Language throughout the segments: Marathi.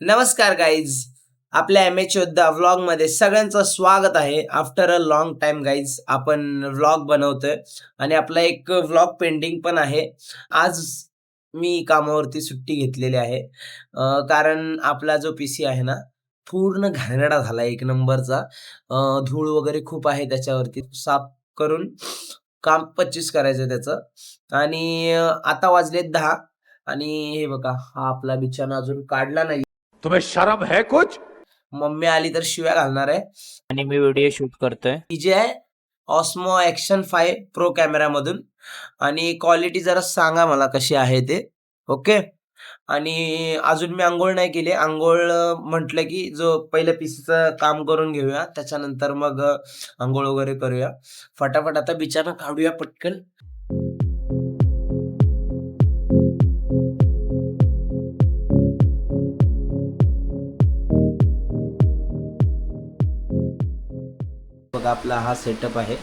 नमस्कार गाईज आपल्या एम एच योद्धा व्लॉगमध्ये सगळ्यांचं स्वागत आहे. After a long time guys आपण व्लॉग बनवतोय आणि आपला एक व्लॉग पेंडिंग पण आहे. आज मी कामावरती सुट्टी घेतलेली आहे. अं, कारण आपला जो पीसी आहे ना पूर्ण घाणेरडा झाला एक नंबरचा. अं, धूळ वगैरे खूप आहे त्याच्यावरती. साफ करून काम पच्चीस करायचं त्याचं. आणि अं, आता वाजले दहा. आणि हे बघा हा आपला बिछाना अजून काढला नाही. तुम्हें शर्म है कुछ? मम्मी आली तर शिव्या घालणार आहे. आणि मी व्हिडिओ शूट करतोय. ही जी आहे ऑस्मो ॲक्शन फाय प्रो कॅमेरामधून आणि क्वालिटी जरा सांगा मला कशी आहे ते. ओके? आणि अजून मी आंघोळ नाही केली. आंघोळ म्हटलं की जो पहिलं पीसीचं काम करून घेऊया. त्याच्यानंतर मग आंघोळ वगैरे करूया. फटाफट आता बिचारा काढूया पटकन. बघा आपला हा सेटअप आहे.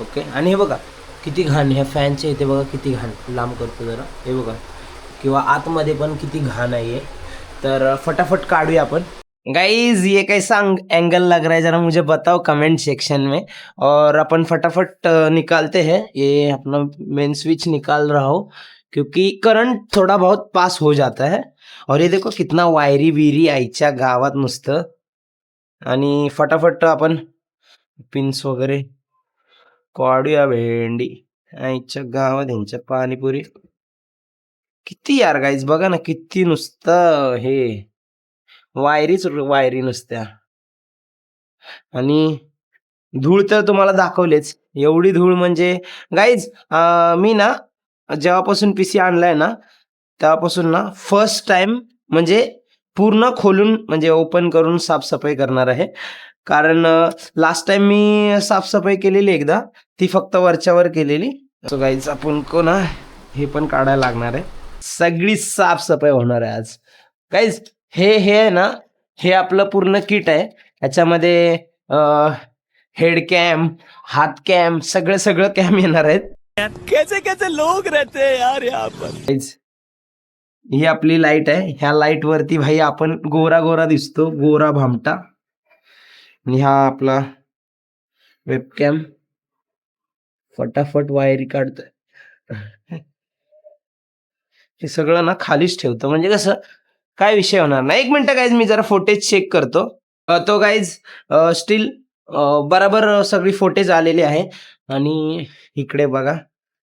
ओके आणि हे बघा किती घाण ह्या फॅनच्या इथे बघा किती घाण. लांब करतो जरा. हे बघा. किंवा आतमध्ये पण किती घाण आहे. तर फटाफट काढूया आपण. गाइज ये कैसा एंगल लग रहा है जरा मुझे बताओ कमेंट सेक्शन में. और अपन फटाफट निकालते हैं. ये अपना मेन स्विच निकाल रहा हो क्योंकि करंट थोड़ा बहुत पास हो जाता है. और ये देखो कितना वायरी बिरी आईच्या गावात नुसतं आणि फटाफट आपण पिन्स वगैरे काढूया भेंडी आईच्या गावात यांच्या पाणीपुरी किती यार गाईज बघा ना किती नुसतं हे वायरीच वायरी नुसत्या आणि धूळ तर तुम्हाला दाखवलेच एवढी धूळ म्हणजे गाईज मी ना जेव्हापासून पीसी आणलाय ना तेव्हापासून ना फर्स्ट टाइम म्हणजे पूर्ण खोलून म्हणजे ओपन करून साफसफाई करणार आहे कारण लास्ट टाइम मी साफसफाई केलेली एकदा. ती फक्त वरच्यावर केलेली. सो गाईज आपण को ना हे पण काढायला लागणार आहे. सगळी साफसफाई होणार आहे आज. गाईज हे हे आहे ना हे आपलं पूर्ण किट आहे. याच्यामध्ये हेड कॅम हात कॅम सगळं सगळं कॅम येणार आहेत. कैसे कैसे लोग रहते यार यहाँ पर? Guys, ही आपली लाइट आहे. ह्या लाइट वरती भाई आपण गोरा गोरा दिसतो. गोरा भामटा. आणि हा आपला वेबकॅम फटाफट वायरी काढतोय. हे सगळं ना खालीच ठेवतो. म्हणजे कसं काय विषय होणार नाही. एक मिनटं गाईज मी जरा फोटेज चेक करतो. तो गाईज स्टील बराबर सगळी फोटेज आलेली आहे. आणि इकडे बघा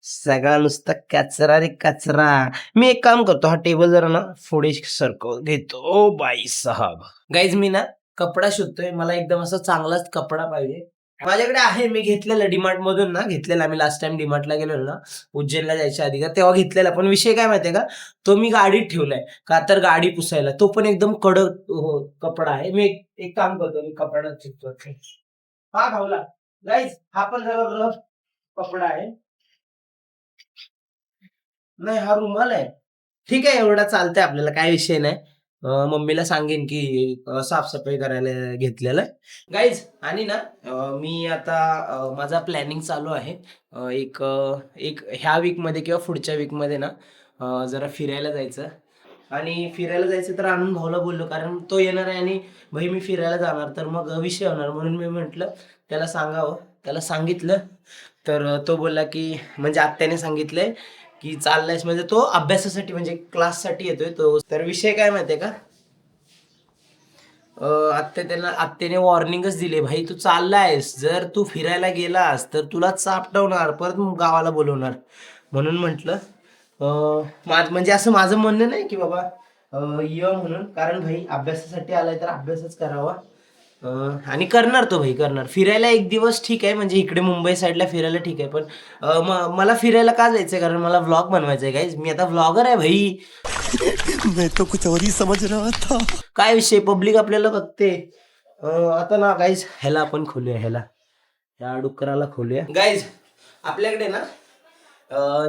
सगळा नुसता कचरा रे कचरा. मी एक काम करतो हा टेबल जरा ना पुढे सरकव घेतो. O by Saheb. गाईज मी ना कपडा शोधतोय मला एकदम असा चांगलाच कपडा पाहिजे. माझ्याकडे आहे. मी घेतलेला डिमार्ट मधून ना घेतलेला. मी लास्ट टाइम डिमार्टला गेलो ना उज्जैनला जायच्या आधी. का तेव्हा घेतलेला. पण विषय काय माहितीये का? तो मी गाडीत ठेवलाय. का तर गाडी पुसायला. तो पण एकदम कडक हो, कपडा आहे. मी एक एक काम करतो. मी कपडा चिपतो हा भाऊला. गाईज हा पण रफ कपडा आहे. नाही हा रुमाल आहे. ठीक आहे एवढा चालतंय आपल्याला. काय विषय नाही. मम्मीला सांगेन की साफसफाई करायला घेतलेलं गाईज आणि ना मी आता माझा प्लॅनिंग चालू आहे. एक एक ह्या वीकमध्ये किंवा पुढच्या वीकमध्ये ना जरा फिरायला जायचं. आणि फिरायला जायचं तर आनंद भाऊला बोललो कारण तो येणार आहे आणि भाई मी फिरायला जाणार तर मग विषय होणार. म्हणून मी म्हटलं त्याला सांगावं. त्याला सांगितलं तर तो बोलला की म्हणजे आत्याने सांगितलंय की चाललायस म्हणजे तो अभ्यासासाठी म्हणजे क्लाससाठी येतोय तो. तर विषय काय माहितीये का? अं, त्याला त्यांना वॉर्निंगच दिले भाई तू चाललायस. जर तू फिरायला गेलास तर तुला चापटवणार परत गावाला बोलवणार. म्हणून म्हटलं माझ म्हणजे असं माझं म्हणणं नाही की बाबा य ये म्हणून. कारण भाई अभ्यासासाठी आलाय तर अभ्यासच करावा. आणि करणार तो भाई करणार. फिरायला एक दिवस ठीक आहे म्हणजे इकडे मुंबई साईडला फिरायला ठीक आहे पण म- मला फिरायला का जायचंय? कारण मला व्लॉग बनवायचा आहे गाईज मी आता व्लॉगर आहे भाई. मैं तो कुछ और ही समझ रहा था। काय विषय? पब्लिक आपल्याला बघते. आता ना गाईज ह्याला आपण खोलूया ह्याला. ह्या डुकराला खोलूया. गाईज आपल्याकडे ना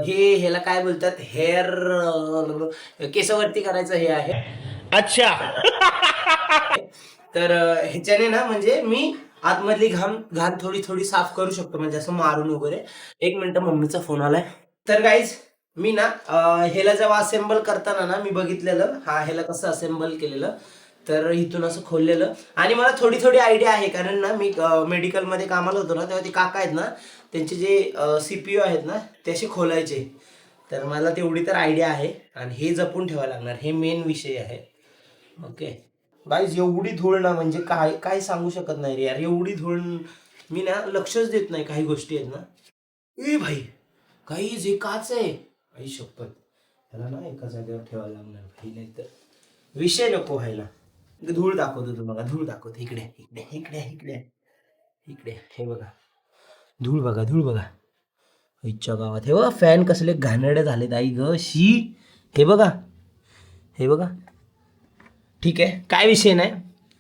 हे ह्याला काय बोलतात? हेअर केसावरती करायचं हे आहे. अच्छा. तर ह्याच्याने ना म्हणजे मी आतमधली घाम घाण थोडी थोडी साफ करू शकतो. म्हणजे असं मारून वगैरे. एक मिनटं मम्मीचा फोन आलाय. तर गाईज मी ना ह्याला जेव्हा असेंबल करताना ना मी बघितलेलं हा ह्याला कसं असेंबल केलेलं तर इथून असं खोललेलं. आणि मला थोडी थोडी आयडिया आहे. कारण ना मी मेडिकलमध्ये कामाला होतो ना तेव्हा ते काका आहेत ना त्यांचे जे सी पी यू आहेत ना ते असे खोलायचे. तर मला तेवढी तर आयडिया आहे. आणि हे जपून ठेवायला लागणार. हे मेन विषय आहे. ओके गाईज एवढी धूळ ना म्हणजे काय काय सांगू शकत नाही रे यार. एवढी धूळ मी ना लक्षच देत नाही काही गोष्टी आहेत ना. ए भाई काही जे काच आहे. आई शपथ. त्याला ना एका जागेवर ठेवायला लागणार भाई नाही तर विषय नको व्हायला. धूळ दाखवतो तुम्हाला धूळ दाखवतो. इकडे इकडे इकडे इकडे. इकडे हे बघा. धूळ बघा धूळ बघा. इच्छा गावात. हे बघा फॅन कसले घाणेडे झालेत आई ग. शी. हे बघा. हे बघा. ठीक आहे. काय विषय नाही.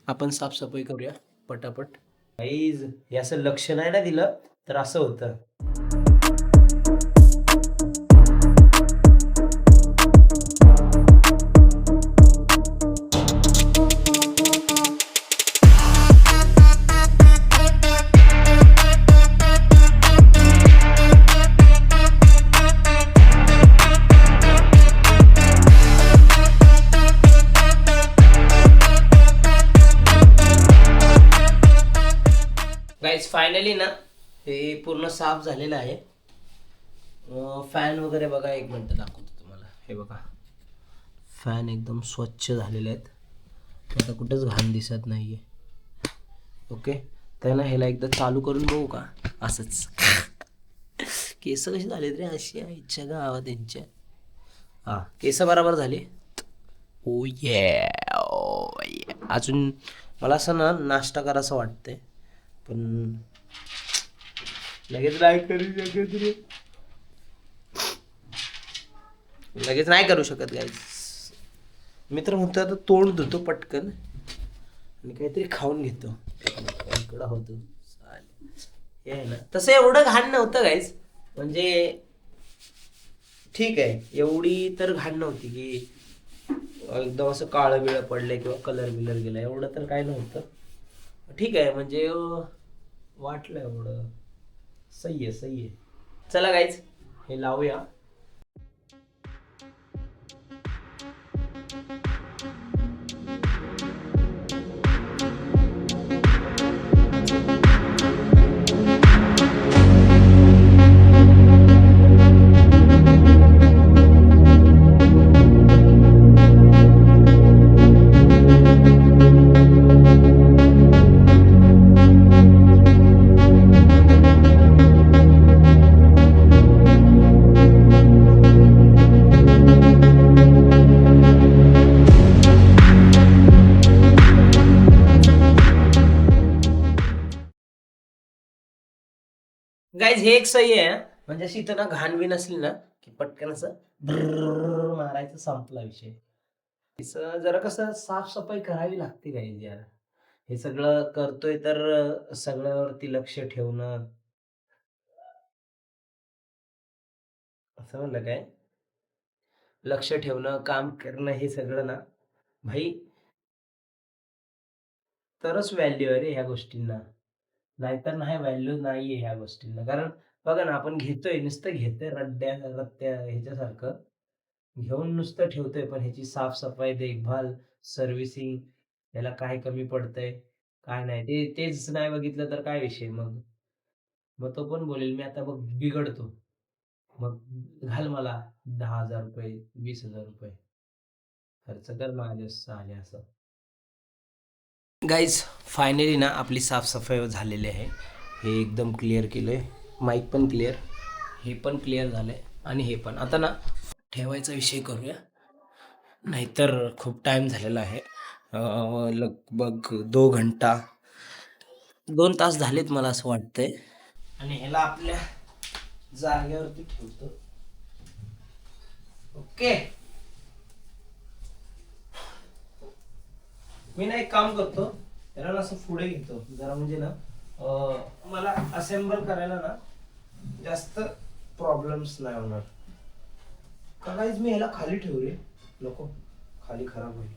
आपण साफसफाई करूया पटापट. काहीच हे असं लक्ष नाही ना दिलं तर असं होतं. फायनली ना हे पूर्ण साफ झालेलं आहे. फॅन वगैरे बघा एक मिनटं दाखवतो तुम्हाला. हे बघा. फॅन एकदम स्वच्छ झालेले आहेत. आता कुठंच घाण दिसत नाही आहे ओके तर ना ह्याला एकदा चालू करून बघू का? असंच. केस कशी झाले रे अशी? आहे इच्छा गावा त्यांच्या हां केस बरोबर झाले? ओ ये अजून मला असं ना नाश्ता करायचं वाटतंय. पण लगेच नाही करू शकत रे. लगेच नाही करू शकत गाईज मित्र तर म्हणतो आता तोंड धुतो पटकन. आणि काहीतरी खाऊन घेतो. इकडं होतो. चालेल. हे आहे ना. तसं एवढं घाण नव्हतं गाईज म्हणजे ठीक आहे. एवढी तर घाण नव्हती की एकदम असं काळं बिळं पडलंय किंवा कलर बिलर गेला एवढं तर काय नव्हतं. ठीक आहे. म्हणजे वाटलं एवढं. सही आहे सही आहे. चला गाईज हे लावूया. गाईज हे एक सही आहे म्हणजे अशी इथं ना घाण बी नसली ना की पटकन असं ब्रर्र मारायचं संपला विषय तिचं जरा कसं साफसफाई करावी लागते गाईज यार हे सगळं करतोय तर सगळ्यावरती लक्ष ठेवणं असं म्हणलं काय लक्ष ठेवणं काम करणं हे सगळं ना भाई तरच व्हॅल्यू आहे रे ह्या गोष्टींना नाहीतर नाही व्हॅल्यू नाहीये ह्या गोष्टींना. कारण बघा ना आपण घेतोय नुसतं घेतोय रड्ड्या रत्त्या ह्याच्यासारखं. घेऊन नुसतं ठेवतोय पण ह्याची साफसफाई देखभाल सर्व्हिसिंग याला काय कमी पडतंय काय नाही. ते तेच नाही बघितलं तर काय विषय मग? मग तो पण बोलेल मी आता बघ बिघडतो. मग घाल मला दहा हजार रुपये वीस हजार रुपये. खर्च कर माझ्या आले असं. गाईज फायनली ना आपली साफसफाई झालेली आहे. हे एकदम क्लिअर केलं आहे माईक पण क्लिअर हे पण क्लिअर झालं आहे आणि हे पण. आता ना ठेवायचा विषय करूया. नाहीतर खूप टाईम झालेला आहे. लगभग दो घंटा. दोन तास झालेत मला असं वाटतंय. आणि ह्याला आपल्या जागेवरती ठेवतो. ओके मी ना एक काम करतो त्याला ना असं पुढे घेतो. जरा म्हणजे ना अं, मला असेंबल करायला ना जास्त प्रॉब्लेम्स नाही होणार. का काहीच मी ह्याला खाली ठेवू रे नको. खाली खराब होईल.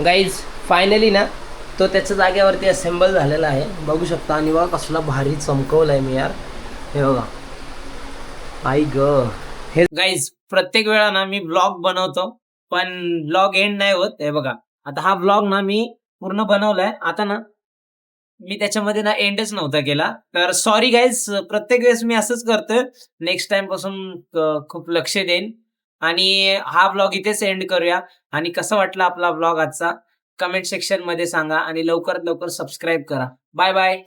गाईज फायनली ना तो त्याच्या जागेवरती असेंबल झालेला आहे. बघू शकता आणि बघा कसला भारी चमकवलं आहे मी यार. हे बघा. आई ग. हे गाईज प्रत्येक वेळा ना मी ब्लॉग बनवतो पण ब्लॉग एंड नाही होत. हे बघा. आता हा ब्लॉग ना मी पूर्ण बनवलाय. आता ना मी त्याच्यामध्ये ना एंडच नव्हता केला. तर सॉरी गाईज प्रत्येक वेळेस मी असंच करतोय. नेक्स्ट टाइमपासून खूप लक्ष देईन. आणि हा ब्लॉग इथेच एंड करूया. आणि कसं वाटलं आपला ब्लॉग आजचा? कमेंट सेक्शनमध्ये सांगा आणि लवकरात लवकर सबस्क्राईब करा. Bye bye